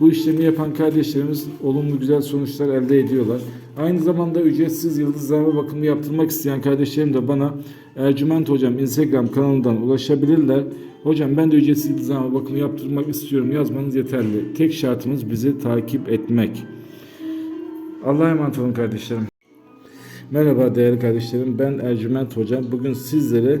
Bu işlemi yapan kardeşlerimiz olumlu güzel sonuçlar elde ediyorlar. Aynı zamanda ücretsiz yıldızlama bakımı yaptırmak isteyen kardeşlerim de bana Ercüment Hocam Instagram kanalından ulaşabilirler. Hocam ben de ücretsiz yıldızlama bakımı yaptırmak istiyorum yazmanız yeterli. Tek şartımız bizi takip etmek. Allah'a emanet olun kardeşlerim. Merhaba değerli kardeşlerim. Ben Ercüment Hocam. Bugün sizlere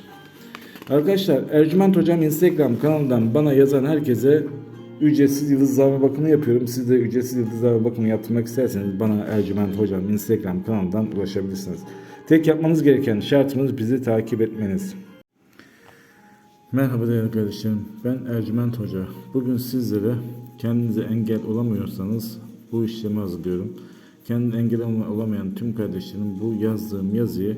Arkadaşlar Ercüment Hocam Instagram kanalından bana yazan herkese ücretsiz yıldızlama bakımı yapıyorum. Siz de ücretsiz yıldızlama bakımı yaptırmak isterseniz bana Ercüment Hocam Instagram kanalından ulaşabilirsiniz. Tek yapmanız gereken şartımız bizi takip etmeniz. Merhaba değerli kardeşlerim. Ben Ercüment Hoca. Bugün sizlere kendinize engel olamıyorsanız bu işlemi hazırlıyorum. Kendine engel olamayan tüm kardeşlerim bu yazdığım yazıyı